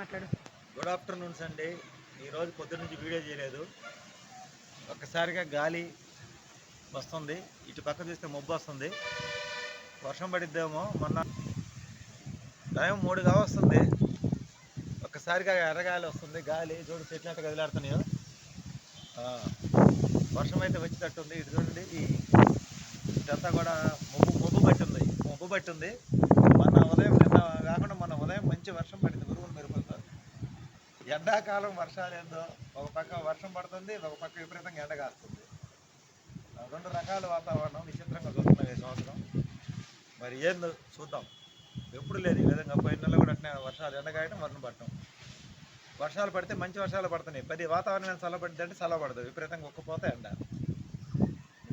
మాట్లాడు. Good afternoons అండి ఈరోజు పొద్దున్న నుంచి వీడియో చేయలేదు. ఒక్కసారిగా గాలి వస్తుంది. ఇటు పక్క చూస్తే మబ్బు వస్తుంది. వర్షం పడిద్దేమో మొన్న. టైం మూడుగా వస్తుంది. ఒక్కసారిగా ఎర్రగాలి వస్తుంది. గాలి చూడు చెట్లు ఎంత కదిలాడుతున్నాయో వర్షం అయితే వచ్చేటట్టుంది. ఇటు చూడండి. ఈ ఇదంతా కూడా మబ్బు మబ్బు పట్టింది మబ్బు పట్టింది మొన్న ఉదయం నిన్న కాకుండా మొన్న ఉదయం మంచి వర్షం ఎండాకాలం వర్షాలు ఏందో ఒక పక్క వర్షం పడుతుంది ఒక పక్క విపరీతంగా ఎండ కాస్తుంది. రెండు రకాల వాతావరణం విచిత్రంగా చూస్తున్నాం ఈ సంవత్సరం. మరి ఏందో చూద్దాం. ఎప్పుడు లేదు ఈ విధంగా. పోయిన నెల కూడా అట్నే వర్షాలు ఎండ వర్ణం వర్షం పడటం. వర్షాలు పడితే మంచి వర్షాలు పడుతున్నాయి. పది వాతావరణం చల్లబడింది అంటే చల్లబడదు. విపరీతంగా ఒక్కపోతే ఎండ.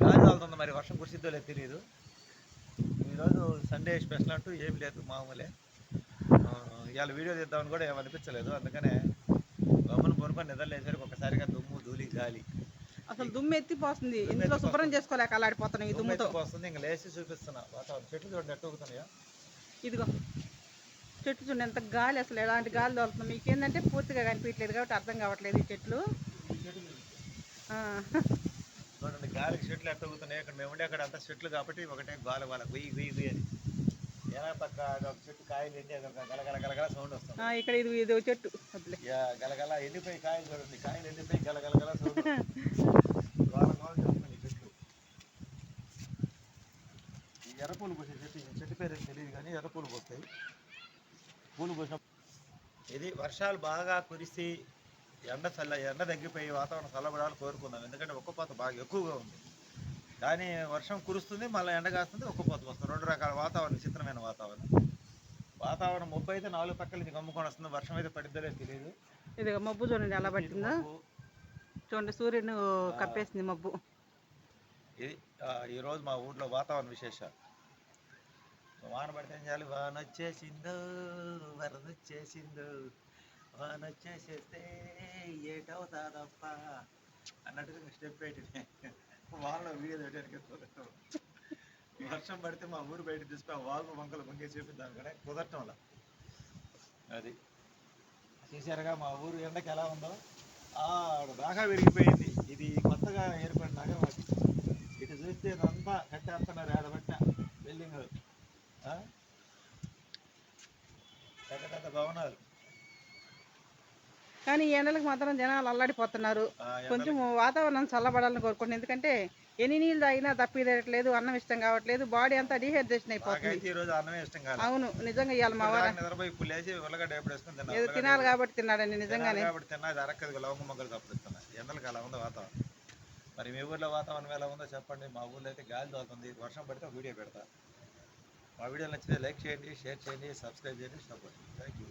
గాలి వెళ్తుంది మరి. వర్షం కురిసిద్దో లేదు తెలియదు ఈరోజు సండే స్పెషల్ అంటూ ఏం లేదు మామూలే. ఇవాళ వీడియో తీద్దామని కూడా ఏమనిపించలేదు అందుకనే గమ్మున పొనుకొని నిద్రలేసరికి ఒకసారిగా దుమ్ము ధూళి గాలి. అసలు దుమ్ము ఎత్తిపోతుంది ఇంట్లో శుభ్రం. చేసుకోలేక అలాడిపోతున్నాం ఈ దుమ్ముతో. వస్తుంది ఇంకా లేచి చూపిస్తున్నా. వాతావరణం. చెట్లు చూడండి ఎట్టు ఊగుతున్నాయో. ఇదిగో చెట్టు చూడండి ఎంత గాలి అసలు. ఎలాంటి గాలి తోలుతుంది. మీకేందంటే పూర్తిగా కనిపించలేదు కాబట్టి అర్థం కావట్లేదు ఈ చెట్లు. చూడండి. గాలికి చెట్లు ఎట్టు ఊగుతున్నాయి. ఇక్కడ మేము ఉండే అక్కడ అంతా చెట్లు కాబట్టి ఒకటే గాలి వాళ్ళ గుయ్యి గుయ్యి గుయ్యి అని. ఏనా పక్క కాయలు ఎండి అదొక గలగల గలగల సౌండ్ వస్తుంది. ఇక్కడ ఇది ఇది చెట్టు. గలగల ఎండిపోయి కాయలు చూడండి. కాయలు ఎండిపోయి గలగల గల సౌండ్ చేస్తుంది ఈ ఎర్రపూలు పోసే చెట్టు చెట్టు పేరు తెలియదు కానీ ఎర్రపూలు పోస్తాయి. పూలు పోసిన ఇది వర్షాలు బాగా కురిసి ఎండ చల్ల ఎండ తగ్గిపోయి వాతావరణం చల్లబడాలని కోరుకుందాం. ఎందుకంటే ఒక్కపోత బాగా ఎక్కువగా ఉంది. కానీ వర్షం కురుస్తుంది మళ్ళీ ఎండ కాస్తుంది ఒక్కపోత వస్తుంది. రెండు రకాల వాతావరణం విచిత్రమైన వాతావరణం. ముప్పై అయితే నాలుగు పక్కల నుంచి కమ్ముకొని వస్తుంది వర్షం అయితే పడిద్దో తెలియదు. ఇదిగో మబ్బు చూడండి ఎలా పట్టిందో. మబ్బు. చూడండి సూర్యుడు కప్పేసింది మబ్బు. ఇది ఈరోజు మా ఊర్లో వాతావరణ విశేషాలు. వాన పడితే ఏం చేయాలి? వాన వచ్చేసిందో వరద వచ్చేసిందో వాన వచ్చేసేస్తే ఏటవుతాదప్ప అన్నట్టుగా స్టెప్ పెట్టి వాళ్ళ వీడియో పెట్టడానికి వర్షం పడితే మా ఊరు బయట తీసుకుని వాగు వంకలు వంకే చూపిద్దాం కానీ కుదరటం అలా అది. చూసారుగా మా ఊరు ఎండకి ఎలా ఉందో. ఆడ బాగా విరిగిపోయింది. ఇది కొత్తగా ఏర్పడిన నగరం ఇటు చూస్తే అంతా కట్టేస్తున్నారు ఆడబట్ట బిల్డింగ్ పెద్ద పెద్ద భవనాలు కానీ ఈ ఎండలకు మాత్రం జనాలు అల్లాడిపోతున్నారు. కొంచెం వాతావరణం చల్లబడాలని కోరుకుంటున్నాను ఎందుకంటే ఎన్ని నీళ్ళు తాగినా తప్పిదట్లేదు అన్నం ఇష్టం కావట్లేదు బాడీ అంతా డీహైడ్రేషన్ అయిపోతుంది. అవును నిజంగా ఇవాళ మా ఏదో ఉల్లగడ్డ తినాలి కాబట్టి తిన్నాడండి నిజంగానే. మరి మీ ఊర్లో వాతావరణం ఎలా ఉందో చెప్పండి. మా ఊర్లో అయితే గాలి తోలుతుంది. వర్షం పడితే వీడియో పెడతా. మా వీడియో నచ్చితే లైక్ చేయండి షేర్ చేయండి సబ్స్క్రైబ్ చేయండి సపోర్ట్ థ్యాంక్ యూ